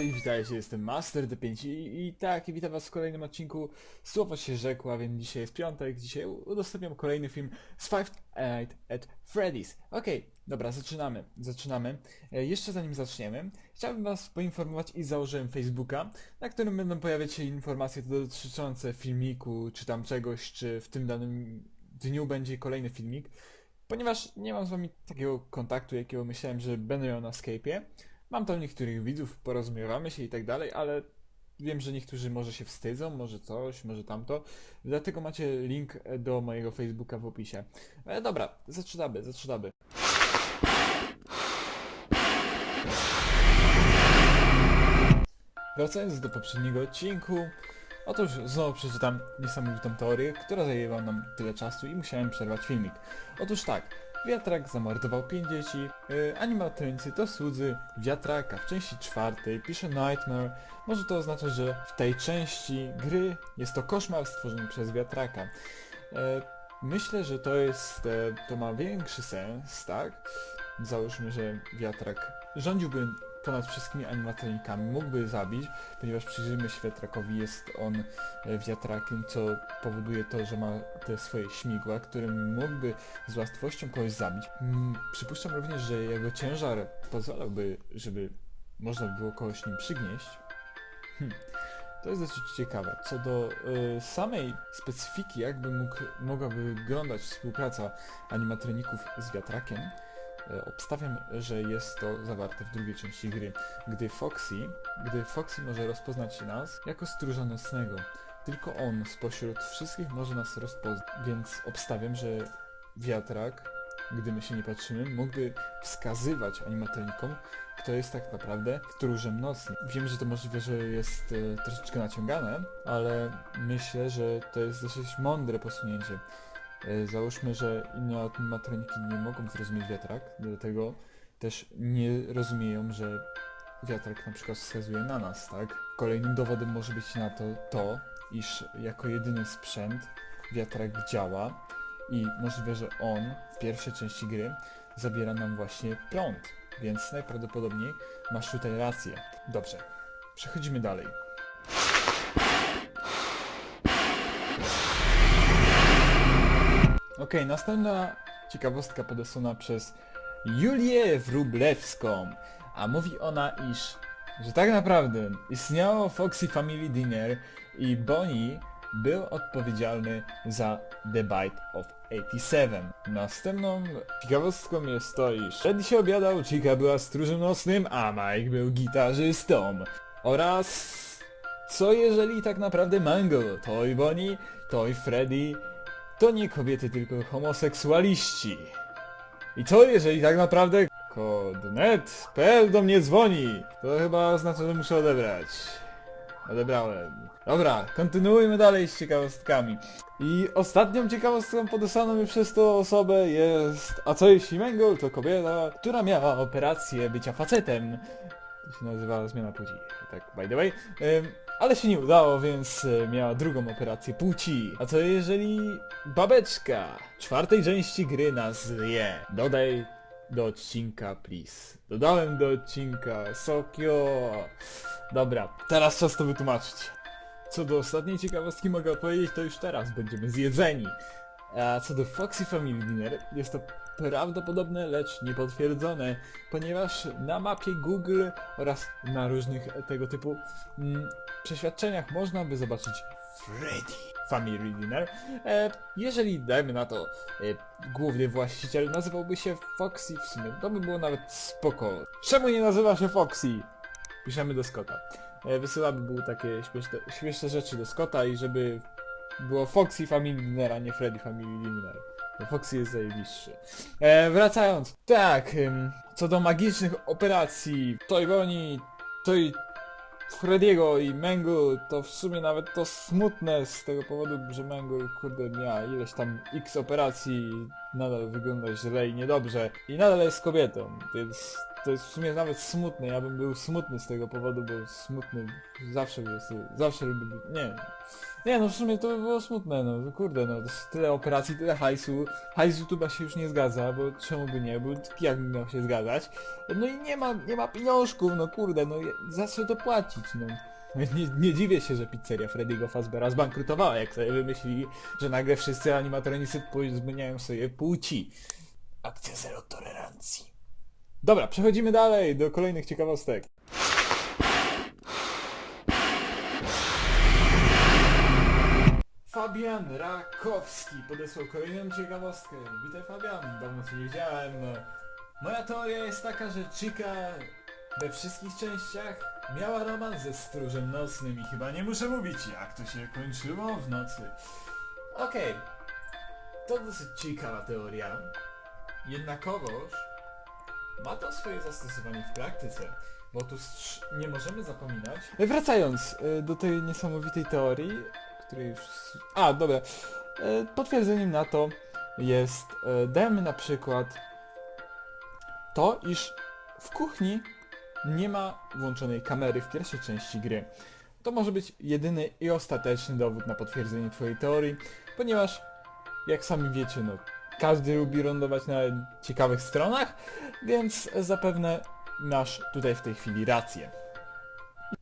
cześć, witajcie, jestem Master D5 i, i tak, i witam was w kolejnym odcinku Słowo się rzekło, a więc dzisiaj jest piątek, dzisiaj udostępniam kolejny film z Five Nights at Freddy's. Okej, dobra, zaczynamy, zaczynamy. E, jeszcze zanim zaczniemy, chciałbym was poinformować i założyłem Facebooka, na którym będą pojawiać się informacje dotyczące filmiku, czy tam czegoś, czy w tym danym dniu będzie kolejny filmik. Ponieważ nie mam z wami takiego kontaktu, jakiego myślałem, że będę miał na Skype'ie, Mam tam niektórych widzów, porozumiewamy się i tak dalej, ale wiem, że niektórzy może się wstydzą, może coś, może tamto. Dlatego macie link do mojego Facebooka w opisie. E, dobra, zaczynamy, zaczynamy. Wracając do poprzedniego odcinku, otóż znowu przeczytam niesamowitą teorię, która zajęła nam tyle czasu i musiałem przerwać filmik. Otóż tak, Wiatrak zamordował pięć dzieci, yy, animatronicy to słudzy Wiatraka w części czwartej, pisze Nightmare. Może to oznaczać, że w tej części gry jest to koszmar stworzony przez Wiatraka. E, myślę, że to jest, e, to ma większy sens, tak? Załóżmy, że Wiatrak rządziłby ponad wszystkimi animatronikami, mógłby zabić, ponieważ przyjrzyjmy się Wiatrakowi, jest on e, wiatrakiem, co powoduje to, że ma te swoje śmigła, którym mógłby z łatwością kogoś zabić. Mm, przypuszczam również, że jego ciężar pozwalałby, żeby można by było kogoś nim przygnieść. Hm. To jest dosyć ciekawe. Co do y, samej specyfiki, jakby mógł, mogłaby wyglądać współpraca animatroników z wiatrakiem, obstawiam, że jest to zawarte w drugiej części gry, gdy Foxy, gdy Foxy może rozpoznać nas jako stróża nocnego. Tylko on spośród wszystkich może nas rozpoznać, więc obstawiam, że wiatrak, gdy my się nie patrzymy, mógłby wskazywać animatronikom, kto jest tak naprawdę stróżem nocnym. Wiem, że to możliwe, że jest e, troszeczkę naciągane, ale myślę, że to jest dosyć mądre posunięcie. E, załóżmy, że inne animatroniki nie mogą zrozumieć wiatrak, dlatego też nie rozumieją, że wiatrak na przykład wskazuje na nas, tak? Kolejnym dowodem może być na to to, iż jako jedyny sprzęt wiatrak działa i możliwe, że on w pierwszej części gry zabiera nam właśnie prąd, więc najprawdopodobniej masz tutaj rację. Dobrze, przechodzimy dalej. Okej, następna ciekawostka podesłana przez Julię Wróblewską, a mówi ona, iż że tak naprawdę istniało Foxy Family Dinner i Bonnie był odpowiedzialny za The Bite of 87. Następną ciekawostką jest to, iż Freddy się obiadał, Chica była stróżem nocnym, a Mike był gitarzystą. Oraz co jeżeli tak naprawdę Mango, Toy Bonnie, Toy Freddy to nie kobiety, tylko homoseksualiści. I co jeżeli tak naprawdę Kodnet.pl do mnie dzwoni? To chyba oznacza, że muszę odebrać. Odebrałem. Dobra, kontynuujmy dalej z ciekawostkami. I ostatnią ciekawostką podesłaną mi przez tą osobę jest... A co jeśli Mengel to kobieta, która miała operację bycia facetem? To się nazywa zmiana płci. Tak, by the way. Ym, ale się nie udało, więc e, miała drugą operację płci. A co jeżeli babeczka czwartej części gry nas zje? Dodaj do odcinka, please. Dodałem do odcinka, Sokio. Dobra, teraz czas to wytłumaczyć. Co do ostatniej ciekawostki mogę opowiedzieć, to już teraz będziemy zjedzeni. A co do Foxy Family Dinner, jest to prawdopodobne, lecz niepotwierdzone, ponieważ na mapie Google oraz na różnych tego typu mm, przeświadczeniach można by zobaczyć Freddy Family Dinner. E, jeżeli, dajmy na to, e, główny właściciel nazywałby się Foxy w sumie, to by było nawet spoko. Czemu nie nazywa się Foxy? Piszemy do Scotta. E, wysyłamy był takie śmieszne, śmieszne rzeczy do Scotta i żeby było Foxy Family Dinner, a nie Freddy Family Dinner. Bo Foxy jest zajebiższy. E, wracając. Tak, co do magicznych operacji, Toy Bonnie, Toy Frediego i Mangle, to w sumie nawet to smutne z tego powodu, że Mangle, kurde, miała ileś tam x operacji, nadal wygląda źle i niedobrze i nadal jest kobietą, więc to jest w sumie nawet smutne, ja bym był smutny z tego powodu, bo smutny zawsze był, zawsze lubię, nie, nie no w sumie to by było smutne, no kurde, no to jest tyle operacji, tyle hajsu, hajs YouTube'a się już nie zgadza, bo czemu by nie, bo jak miał się zgadzać, no i nie ma, nie ma pieniążków, no kurde, no za co to płacić, no. Nie, nie dziwię się, że pizzeria Freddy'ego Fazbera zbankrutowała, jak sobie wymyślili, że nagle wszyscy animatronicy zmieniają sobie płci. Akcja zero tolerancji. Dobra, przechodzimy dalej do kolejnych ciekawostek. Fabian Rakowski podesłał kolejną ciekawostkę. Witaj Fabian, dawno cię nie widziałem. Moja teoria jest taka, że Chica we wszystkich częściach miała romans ze stróżem nocnym i chyba nie muszę mówić jak to się kończyło w nocy. Okej, to dosyć ciekawa teoria. Jednakowoż ma to swoje zastosowanie w praktyce, bo tu nie możemy zapominać. Wracając y, do tej niesamowitej teorii, której już... A, dobra. Y, Potwierdzeniem na to jest, y, dajmy na przykład to, iż w kuchni nie ma włączonej kamery w pierwszej części gry. To może być jedyny i ostateczny dowód na potwierdzenie twojej teorii, ponieważ jak sami wiecie, no każdy lubi lądować na ciekawych stronach, więc zapewne masz tutaj w tej chwili rację.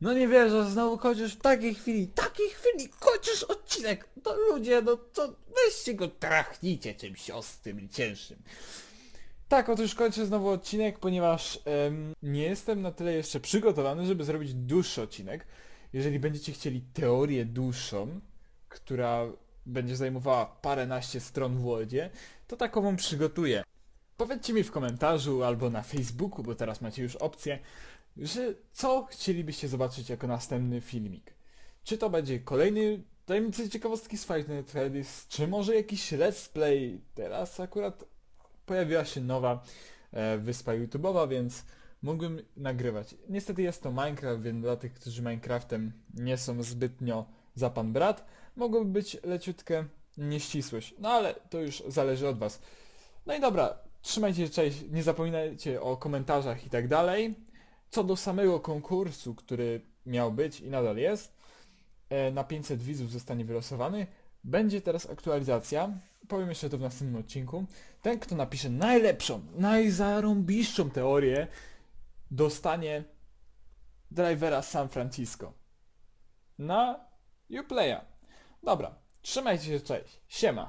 No nie wierzę, znowu kończysz w takiej chwili, takiej chwili kończysz odcinek. No ludzie, no to weźcie go trachnijcie czymś ostrym cięższym. Tak, otóż kończę znowu odcinek, ponieważ em, nie jestem na tyle jeszcze przygotowany, żeby zrobić dłuższy odcinek. Jeżeli będziecie chcieli teorię dłuższą, która będzie zajmowała paręnaście stron w Wordzie, to takową przygotuję. Powiedzcie mi w komentarzu albo na Facebooku, bo teraz macie już opcję, że co chcielibyście zobaczyć jako następny filmik. Czy to będzie kolejny tajemnicy ciekawostki z Five Nights czy może jakiś let's play. Teraz akurat pojawiła się nowa e, wyspa YouTube'owa, więc mógłbym nagrywać. Niestety jest to Minecraft, więc dla tych, którzy Minecraftem nie są zbytnio za pan brat, mogłoby być leciutkę nieścisłość. No ale to już zależy od was. No i dobra, trzymajcie się, cześć, nie zapominajcie o komentarzach i tak dalej. Co do samego konkursu, który miał być i nadal jest, e, na 500 widzów zostanie wylosowany. Będzie teraz aktualizacja. Powiem jeszcze to w następnym odcinku. Ten, kto napisze najlepszą, najzarąbiszczą teorię, dostanie drivera San Francisco. Na Uplaya. Dobra, 吃麦就是嘴，谢嘛。